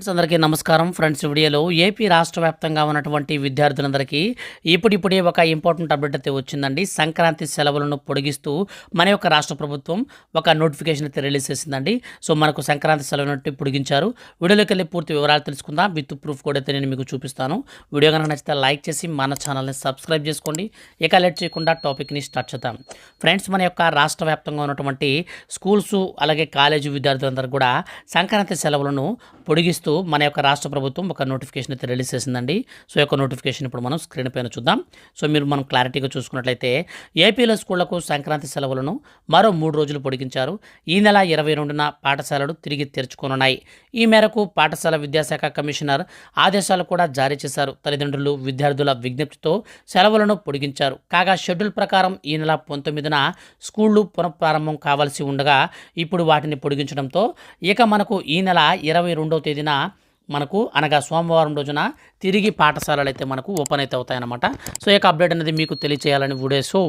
Friends అందరికీ నమస్కారం. Friends వీడియోలో ఏపీ రాష్ట్ర వ్యాప్తంగా ఉన్నటువంటి విద్యార్థులందరికీ ఇప్పుడిప్పుడే ఒక ఇంపార్టెంట్ అప్డేట్ అయితే వచ్చిందండి. సంక్రాంతి సెలవులను పొడిగిస్తూ మన యొక్క రాష్ట్ర ప్రభుత్వం ఒక నోటిఫికేషన్ అయితే రిలీజ్ చేసిందండి. సో మనకు సంక్రాంతి సెలవులను పొడిగించారు. వీడియోలోకి వెళ్ళి పూర్తి వివరాలు తెలుసుకుందాం. విత్ ప్రూఫ్ కూడా అయితే నేను మీకు చూపిస్తాను. వీడియో కనుక నచ్చితే లైక్ చేసి మన ఛానల్ని సబ్స్క్రైబ్ చేసుకోండి. ఇక లేట్ చేయకుండా టాపిక్ని స్టార్ట్ చేద్దాం. ఫ్రెండ్స్ మన యొక్క రాష్ట్ర వ్యాప్తంగా ఉన్నటువంటి స్కూల్స్ అలాగే కాలేజీ విద్యార్థులందరూ కూడా సంక్రాంతి సెలవులను పొడిగిస్తూ మన యొక్క రాష్ట్ర ప్రభుత్వం ఒక నోటిఫికేషన్ అయితే రిలీజ్ చేసిందండి. సో యొక్క నోటిఫికేషన్ ఇప్పుడు మనం స్క్రీన్ పైన చూద్దాం. సో మీరు మనం క్లారిటీగా చూసుకున్నట్లయితే ఏపీలో స్కూళ్ళకు సంక్రాంతి సెలవులను మరో మూడు రోజులు పొడిగించారు. ఈ నెల ఇరవై రెండున పాఠశాలలు తిరిగి తెరుచుకోనున్నాయి. ఈ మేరకు పాఠశాల విద్యాశాఖ కమిషనర్ ఆదేశాలు కూడా జారీ చేశారు. తల్లిదండ్రులు విద్యార్థుల విజ్ఞప్తితో సెలవులను పొడిగించారు. కాగా షెడ్యూల్ ప్రకారం ఈ నెల పంతొమ్మిదిన స్కూళ్ళు పునఃప్రారంభం కావాల్సి ఉండగా ఇప్పుడు వాటిని పొడిగించడంతో ఇక మనకు ఈ నెల ఇరవై రెండవ తేదీన మనకు అనగా సోమవారం రోజున తిరిగి పాఠశాలలు అయితే మనకు ఓపెన్ అయితే అవుతాయన్నమాట. సో ఈ యొక్క అప్డేట్ అనేది మీకు తెలియచేయాలని వీడియో సో